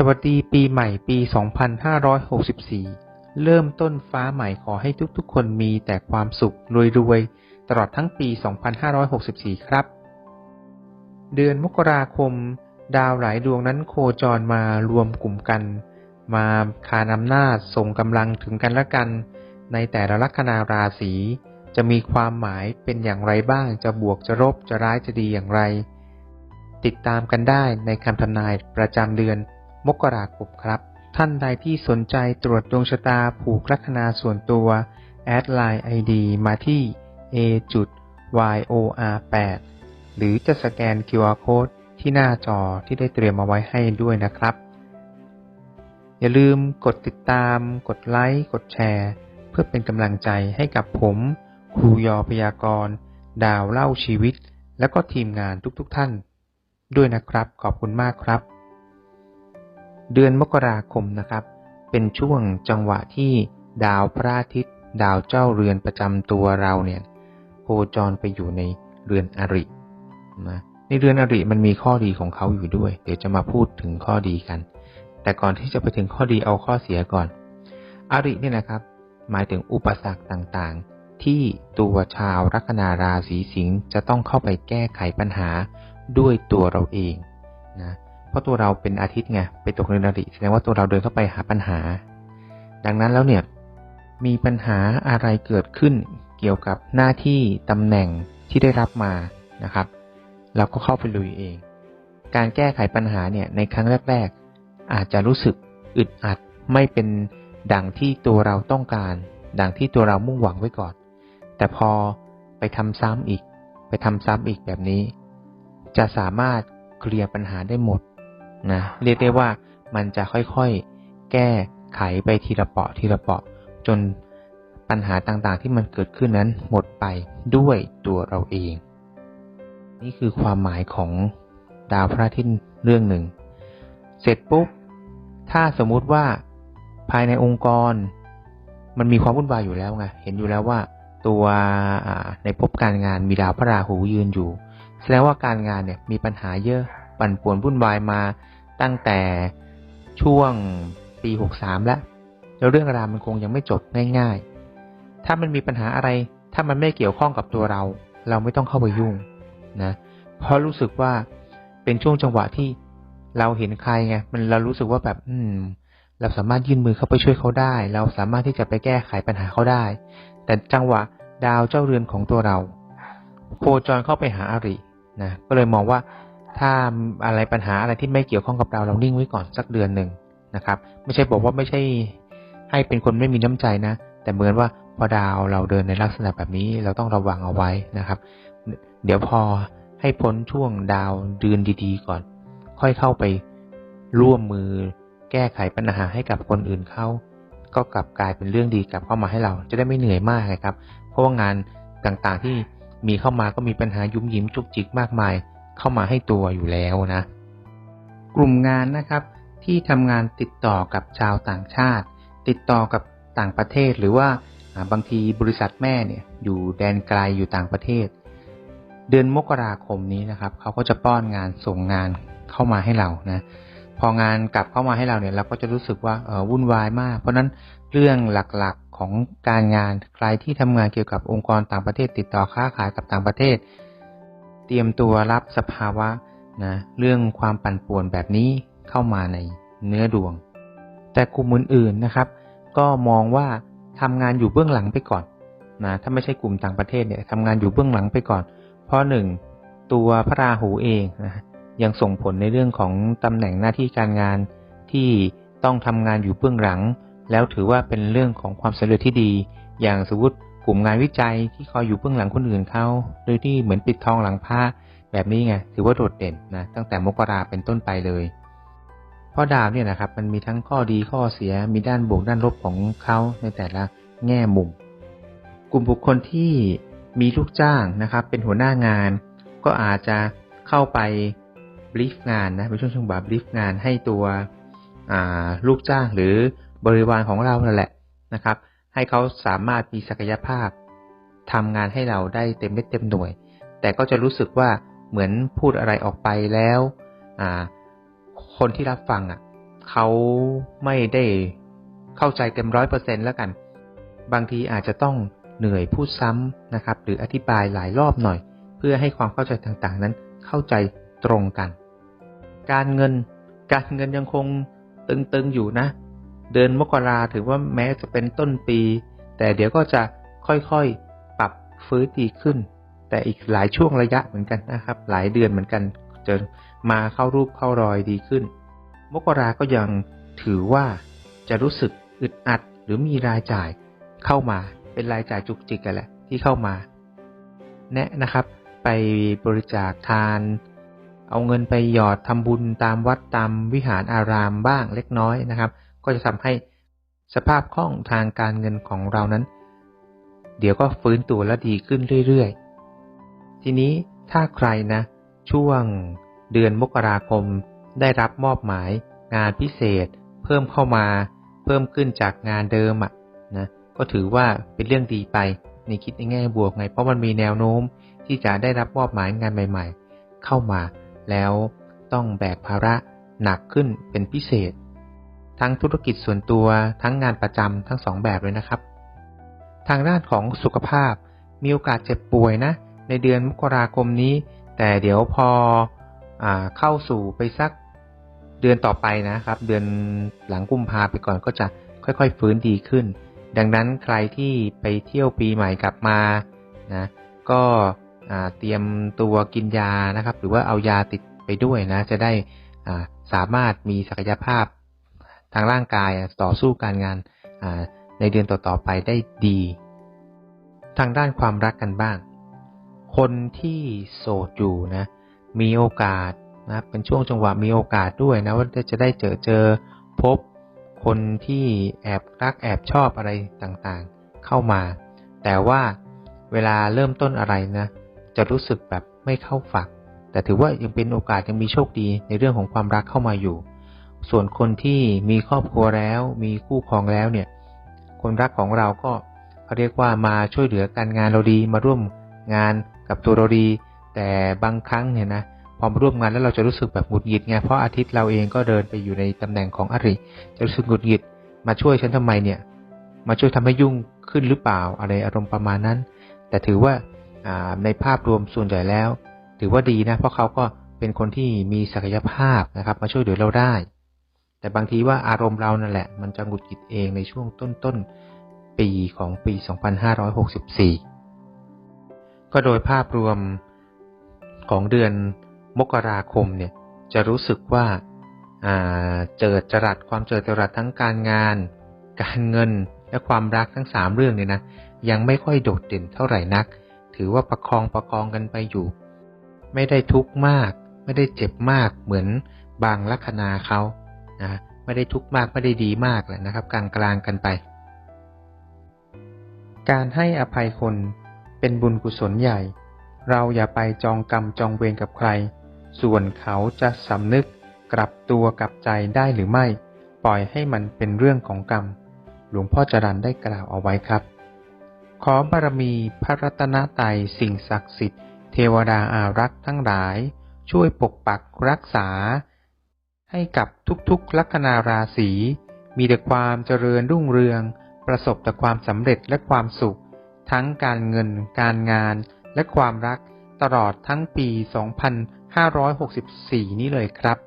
สวัสดีปีใหม่ปี 2564 เริ่มต้นฟ้าใหม่ขอให้ทุกๆ คนมีแต่ความสุขรวยๆ ตลอดทั้งปี 2564 ครับ เดือนมกราคม ดาวหลายดวงนั้นโคจรมารวมกลุ่มกัน มาคานอำนาจส่งกำลังถึงกันและกัน ในแต่ละลัคนาราศีจะมีความหมายเป็นอย่างไรบ้าง จะบวกจะลบจะร้ายจะดีอย่างไร ติดตามกันได้ในคำทำนายประจำเดือน มกราคมครับ ท่านใดที่สนใจตรวจดวงชะตาผูกลัคนาส่วนตัวแอดไลน์ ID มาที่ a yor 8 หรือจะสแกน QR Code ที่หน้าจอที่ได้เตรียมมาไว้ให้ด้วยนะครับ อย่าลืมกดติดตาม กดไลค์ กดแชร์ เพื่อเป็นกำลังใจให้กับผม ครูยอพยากรณ์ ดาวเล่าชีวิต และก็ทีมงานทุกๆทท่าน ด้วยนะครับ ขอบคุณมากครับ เดือนมกราคมนะครับ เป็นช่วงจังหวะที่ดาวพระอาทิตย์ ดาวเจ้าเรือนประจำตัวเราเนี่ยโคจรไปอยู่ในเรือนอรินะในเรือนอริมันมีข้อดีของเขาอยู่ด้วย เดี๋ยวจะมาพูดถึงข้อดีกัน แต่ก่อนที่จะไปถึงข้อดีเอาข้อเสียก่อน อริเนี่ยนะครับ หมายถึงอุปสรรคต่างๆ ที่ตัวชาวลัคนาราศีสิงห์จะต้องเข้าไปแก้ไขปัญหาด้วยตัวเราเองนะ ราะตัวเราเป็นอาทิตย์ไงไปตกเรือนอริแสดงว่าตัวเราเดินเข้าไปหาปัญหา ดังนั้นแล้วเนี่ยมีปัญหาอะไรเกิดขึ้นเกี่ยวกับหน้าที่ตำแหน่งที่ได้รับมานะครับ เราก็เข้าไปลุยเอง การแก้ไขปัญหาเนี่ยในครั้งแรก ๆ อาจจะรู้สึกอึดอัดไม่เป็นดังที่ตัวเราต้องการ ดังที่ตัวเรามุ่งหวังไว้ก่อน แต่พอไปทำซ้ำอีก ไปทำซ้ำอีกแบบนี้ จะสามารถเคลียร์ปัญหาได้หมด นะเรียกได้ว่ามันจะค่อยๆ แก้ไขไปทีละเปาะทีละเปาะ จนปัญหาต่างๆที่มันเกิดขึ้นนั้นหมดไปด้วยตัวเราเอง นี่คือความหมายของดาวพระอาทิตย์เรื่องหนึ่ง เสร็จปุ๊บ ถ้าสมมุติว่าภายในองค์กร มันมีความวุ่นวายอยู่แล้วไงเห็นอยู่แล้วว่า ตัวในภพการงานมีดาวพระราหูยืนอยู่ แสดงว่าการงานเนี่ยมีปัญหาเยอะ ปั่นป่วนวุ่นวายมาตั้งแต่ช่วงปี 63 แล้วแล้วเรื่องราวมันคงยังไม่จบง่าย ๆ ถ้ามันมีปัญหาอะไร ถ้ามันไม่เกี่ยวข้องกับตัวเรา เราไม่ต้องเข้าไปยุ่งนะเพราะรู้สึกว่าเป็นช่วงจังหวะที่เราเห็นใครไงมันเรารู้สึกว่าแบบ อืม เราสามารถยื่นมือเข้าไปช่วยเขาได้ เราสามารถที่จะไปแก้ไขปัญหาเขาได้ แต่จังหวะดาวเจ้าเรือนของตัวเรา โคจรเข้าไปหาอารินะก็เลยมองว่า ถ้าอะไรปัญหาอะไรที่ไม่เกี่ยวข้องกับเราเรานิ่งไว้ก่อนสักเดือนหนึ่งนะครับ ไม่ใช่บอกว่าไม่ใช่ให้เป็นคนไม่มีน้ำใจนะ แต่เหมือนว่าพอดาวเราเดินในลักษณะแบบนี้เราต้องระวังเอาไว้นะครับ เดี๋ยวพอให้พ้นช่วงดาวเดือนดีๆ ก่อน ค่อยเข้าไปร่วมมือแก้ไขปัญหาให้กับคนอื่นเขาก็กลับกลายเป็นเรื่องดีกลับเข้ามาให้เรา จะได้ไม่เหนื่อยมากนะครับ เพราะว่างานต่างๆที่มีเข้ามาก็มีปัญหายุ่มยิ้มจุกจิกมากมาย เข้ามาให้ตัวอยู่แล้วนะ กลุ่มงานนะครับที่ทำงานติดต่อกับชาวต่างชาติ ติดต่อกับต่างประเทศหรือว่าบางทีบริษัทแม่เนี่ยอยู่แดนไกลอยู่ต่างประเทศ เดือนมกราคมนี้นะครับเขาก็จะป้อนงานส่งงานเข้ามาให้เรานะพองานกลับเข้ามาให้เราเนี่ยเราก็จะรู้สึกว่าเออวุ่นวายมาก เพราะนั้นเรื่องหลักๆของการงานใครที่ทำงานเกี่ยวกับองค์กรต่างประเทศ ติดต่อค้าขายกับต่างประเทศ เตรียมตัวรับสภาวะนะเรื่องความปั่นป่วนแบบนี้เข้ามาในเนื้อดวง แต่กลุ่มอื่นๆนะครับ ก็มองว่าทำงานอยู่เบื้องหลังไปก่อนนะถ้าไม่ใช่กลุ่มต่างประเทศเนี่ยทำงานอยู่เบื้องหลังไปก่อน เพราะหนึ่งตัวพระราหูเองนะยังส่งผลในเรื่องของตำแหน่งหน้าที่การงานที่ต้องทำงานอยู่เบื้องหลัง แล้วถือว่าเป็นเรื่องของความสำเร็จที่ดี อย่างสมมติ ลุ่มงานวิจัยที่คอยอยู่เบื้องหลังคนอื่นเขาโดยที่เหมือนปิดทองหลังผ้าแบบนี้ไงถือว่าโดดเด่นนะตั้งแต่มกราเป็นต้นไปเลยเพราะดาวเนี่ยนะครับมันมีทั้งข้อดีข้อเสียมีด้านบวกด้านลบของเขาในแต่ละแง่มุม กลุ่มบุคคลที่มีลูกจ้างนะครับ เป็นหัวหน้างาน ก็อาจจะเข้าไปบลิฟงานนะเป็นช่วงช่วงแบบบลิฟงานให้ตัวลูกจ้างหรือบริวารของเรานั่นแหละนะครับ ให้เขาสามารถมีศักยภาพทำงานให้เราได้เต็มเม็ดเต็มหน่วย แต่ก็จะรู้สึกว่าเหมือนพูดอะไรออกไปแล้วคนที่รับฟังอะเขาไม่ได้เข้าใจเต็มร้อยเปอร์เซ็นแล้วกัน บางทีอาจจะต้องเหนื่อยพูดซ้ำนะครับ หรืออธิบายหลายรอบหน่อย เพื่อให้ความเข้าใจต่างๆ นั้นเข้าใจตรงกัน การเงิน การเงินยังคงตึงๆอยู่นะ เดือนมกราถือว่าแม้จะเป็นต้นปี แต่เดี๋ยวก็จะค่อยๆปรับฟื้นดีขึ้น แต่อีกหลายช่วงระยะเหมือนกันนะครับ หลายเดือนเหมือนกันจนมาเข้ารูปเข้ารอยดีขึ้น มกราก็ยังถือว่าจะรู้สึกอึดอัดหรือมีรายจ่ายเข้ามาเป็นรายจ่ายจุกจิกกันแหละที่เข้ามา แนะนะครับ ไปบริจาคทาน เอาเงินไปหยอดทำบุญตามวัดตามวิหารอารามบ้างเล็กน้อยนะครับ ก็จะทำให้สภาพคล่องทางการเงินของเรานั้น เดี๋ยวก็ฟื้นตัวและดีขึ้นเรื่อยๆ ทีนี้ถ้าใครนะ ช่วงเดือนมกราคมได้รับมอบหมายงานพิเศษ เพิ่มเข้ามา เพิ่มขึ้นจากงานเดิมอะนะก็ถือว่าเป็นเรื่องดีไปในคิดในแง่บวกไง เพราะมันมีแนวโน้มที่จะได้รับมอบหมายงานใหม่ ๆ เข้ามา แล้วต้องแบกภาระหนักขึ้นเป็นพิเศษ ทั้งธุรกิจส่วนตัว ทั้งงานประจำทั้งสองแบบเลยนะครับ ทางด้านของสุขภาพมีโอกาสเจ็บป่วยนะ ในเดือนมกราคมนี้ แต่เดี๋ยวพออเข้าสู่ไปสักเดือนต่อไปนะครับ เดือนหลังกุมภาไปก่อนก็จะค่อยๆ ฟื้นดีขึ้น ดังนั้นใครที่ไปเที่ยวปีใหม่กลับมานะก็เตรียมตัวกินยานะครับ หรือว่าเอายาติดไปด้วยนะ จะได้สามารถมีศักยภาพ ทางร่างกายต่อสู้การงานในเดือนต่อๆไปได้ดี ทางด้านความรักกันบ้าง คนที่โสดอยู่นะ มีโอกาสนะเป็นช่วงจังหวะมีโอกาสด้วยนะว่าจะได้เจอเจอพบคนที่แอบรักแอบชอบอะไรต่างๆ เข้ามา แต่ว่าเวลาเริ่มต้นอะไรนะ จะรู้สึกแบบไม่เข้าฝัก แต่ถือว่ายังเป็นโอกาสยังมีโชคดีในเรื่องของความรักเข้ามาอยู่ ส่วนคนที่มีครอบครัวแล้ว มีคู่ครองแล้วเนี่ย คนรักของเราก็เขาเรียกว่ามาช่วยเหลือการงานเราดีมาร่วมงานกับตัวเราดี แต่บางครั้งเนี่ยนะพอมาร่วมงานแล้วเราจะรู้สึกแบบหงุดหงิดไงเพราะอาทิตย์เราเองก็เดินไปอยู่ในตำแหน่งของอริจะรู้สึกหงุดหงิด มาช่วยฉันทำไมเนี่ย มาช่วยทำให้ยุ่งขึ้นหรือเปล่าอะไรอารมณ์ประมาณนั้น แต่ถือว่าในภาพรวมส่วนใหญ่แล้ว ถือว่าดีนะเพราะเขาก็เป็นคนที่มีศักยภาพนะครับ มาช่วยเหลือเราได้ แต่บางทีว่าอารมณ์เรานั่นแหละ มันจะหงุดหงิดเองในช่วงต้นๆ ปีของปี 2564 ก็โดยภาพรวมของเดือนมกราคมเนี่ยจะรู้สึกว่าเจอจรัสความเจอจรัสทั้งการงาน การเงินและความรักทั้งสามเรื่องเนี่ยนะยังไม่ค่อยโดดเด่นเท่าไหร่นัก ถือว่าประคองประคองกันไปอยู่ ไม่ได้ทุกข์มาก ไม่ได้เจ็บมากเหมือนบางลัคนาเขา นะไม่ได้ทุกข์มากไม่ได้ดีมากแหละนะครับ กลางกลางกันไป การให้อภัยคนเป็นบุญกุศลใหญ่ เราอย่าไปจองกรรมจองเวรกับใคร ส่วนเขาจะสำนึกกลับตัวกลับใจได้หรือไม่ ปล่อยให้มันเป็นเรื่องของกรรม หลวงพ่อจรันได้กล่าวเอาไว้ครับ ขอบารมีพระรัตนตรัยสิ่งศักดิ์สิทธิ์เทวดาอารักษ์ทั้งหลาย ช่วยปกปักรักษา ให้กับทุกๆลัคนาราศีมีแต่ความเจริญรุ่งเรือง ประสบแต่ความสำเร็จและความสุข ทั้งการเงิน การงาน และความรักตลอดทั้งปี 2564 นี้เลยครับ